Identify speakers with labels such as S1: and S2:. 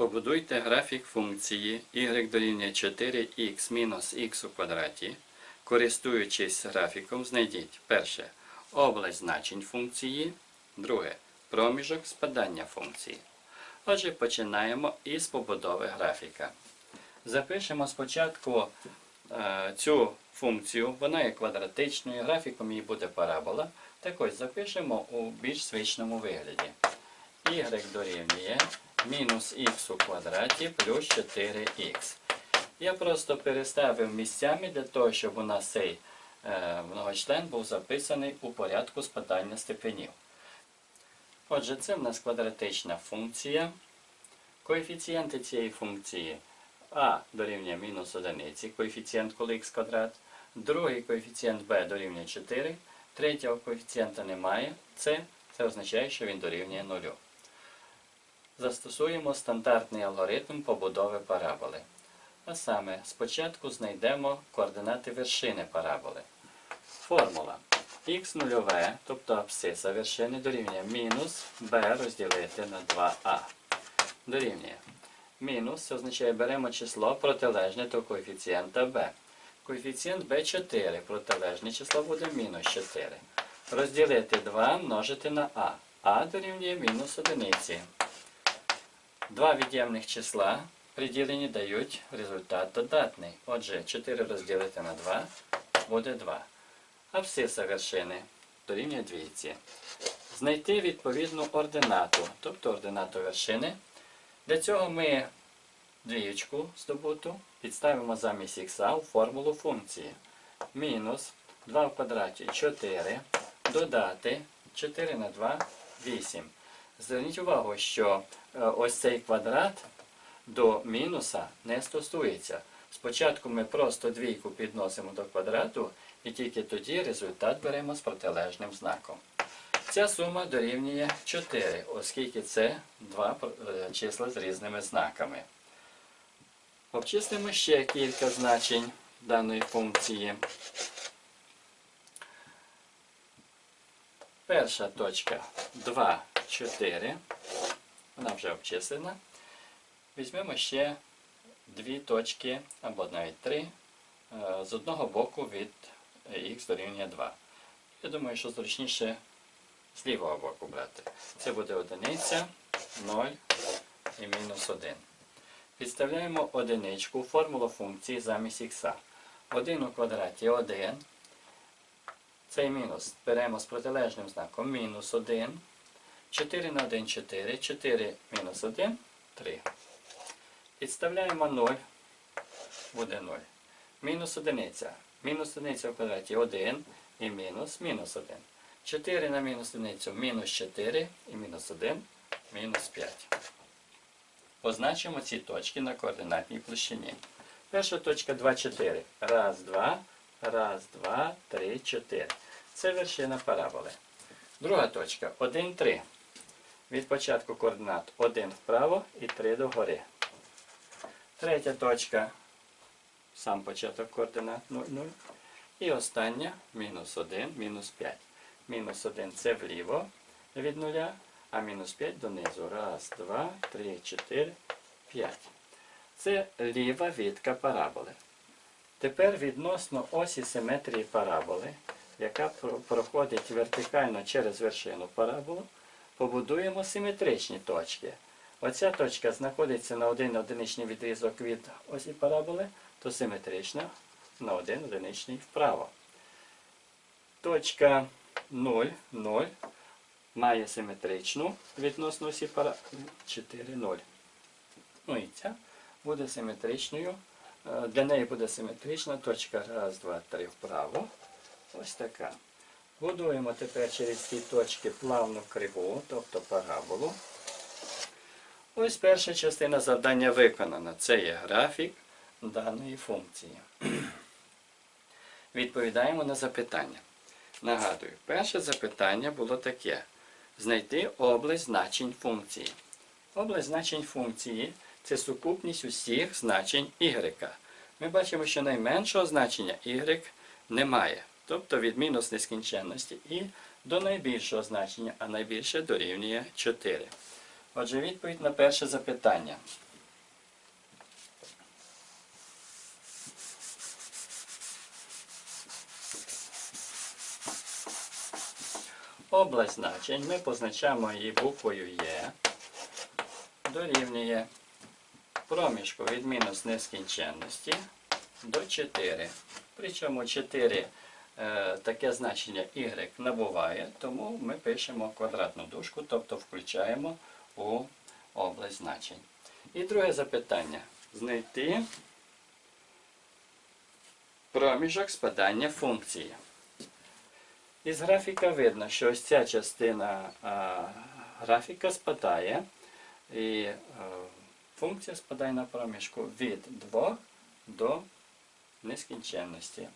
S1: Побудуйте графік функції y дорівнює 4х мінус х у квадраті. Користуючись графіком, знайдіть перше область значень функції, друге проміжок спадання функції. Отже, починаємо із побудови графіка. Запишемо спочатку е, цю функцію, вона є квадратичною, графіком її буде парабола. Так ось запишемо у більш звичному вигляді. y дорівнює мінус х у квадраті плюс 4х. Я просто переставив місцями для того, щоб у нас цей е, многочлен був записаний у порядку спадання степенів. Отже, це в нас квадратична функція. Коефіцієнти цієї функції а дорівнює мінус одиниці, коефіцієнт коли х квадрат, другий коефіцієнт b дорівнює 4, третього коефіцієнта немає, це, це означає, що він дорівнює 0. Застосуємо стандартний алгоритм побудови параболи. А саме, спочатку знайдемо координати вершини параболи. Формула х нульове, тобто абсциса вершини, дорівнює мінус b розділити на 2а. Дорівнює. Мінус це означає, беремо число протилежне до коефіцієнта b. Коефіцієнт b 4, протилежне число буде мінус 4. Розділити 2 множити на а. а дорівнює мінус одиниці. Два від'ємних числа при діленні дають результат додатний. Отже, 4 розділити на 2 буде 2. Абсциса вершини дорівнює двійці. Знайти відповідну ординату, тобто ординату вершини. Для цього ми двієчку здобуту підставимо замість х у формулу функції. Мінус 2 в квадраті 4, додати 4 на 2 8. Зверніть увагу, що е, ось цей квадрат до мінуса не стосується. Спочатку ми просто двійку підносимо до квадрату і тільки тоді результат беремо з протилежним знаком. Ця сума дорівнює 4, оскільки це два е, числа з різними знаками. Обчислимо ще кілька значень даної функції. Перша точка 2, 4. Вона вже обчислена. Візьмемо ще дві точки, або навіть три, е, з одного боку від х дорівнює 2. Я думаю, що зручніше з лівого боку брати. Це буде одиниця, 0 і мінус 1. Підставляємо одиничку, формулу функції замість х. 1 у квадраті 1. Цей мінус беремо з протилежним знаком мінус 1. 4 на 1 4. 4 мінус 1 3. Підставляємо 0. Буде 0. Мінус одиниця. Мінус одиниця в квадраті 1 і мінус мінус 1. 4 на мінус одиницю мінус 4 і мінус 1 мінус 5. Позначимо ці точки на координатній площині. Перша точка 2, 4. Раз, два, раз, два, три, 4. Це вершина параболи. Друга точка 1, 3. Від початку координат 1 вправо і 3 догори. Третя точка. Сам початок координат 0, 0. І остання мінус 1, мінус 5. Мінус 1 це вліво від нуля, а мінус 5 донизу. Раз, два, три, чотири, п'ять. Це ліва відка параболи. Тепер відносно осі симетрії параболи, яка проходить вертикально через вершину параболу, побудуємо симетричні точки. Оця точка знаходиться на один одиничний відрізок від осі параболи, то симетрична на один одиничний вправо. Точка 0, 0 має симетричну відносно осі пара 4, 0. Ну і ця буде симетричною. Е, Для неї буде симетрична точка 1, 2, 3 вправо. Ось така. Будуємо тепер через ці точки плавну криву, тобто параболу. Ось перша частина завдання виконана. Це є графік даної функції. Відповідаємо на запитання. Нагадую, перше запитання було таке: знайти область значень функції. Область значень функції це сукупність усіх значень y. Ми бачимо, що найменшого значення y немає, тобто від мінус нескінченності і до найбільшого значення, а найбільше дорівнює 4. Отже, відповідь на перше запитання. Область значень ми позначаємо її буквою Е, дорівнює проміжку від мінус нескінченності до 4. Причому 4 таке значення y набуває, тому ми пишемо квадратну дужку, тобто включаємо у область значень. І друге запитання. Знайти проміжок спадання функції. Із графіка видно, що ось ця частина а, графіка спадає, і е, функція спадає на проміжку від 2 до нескінченності.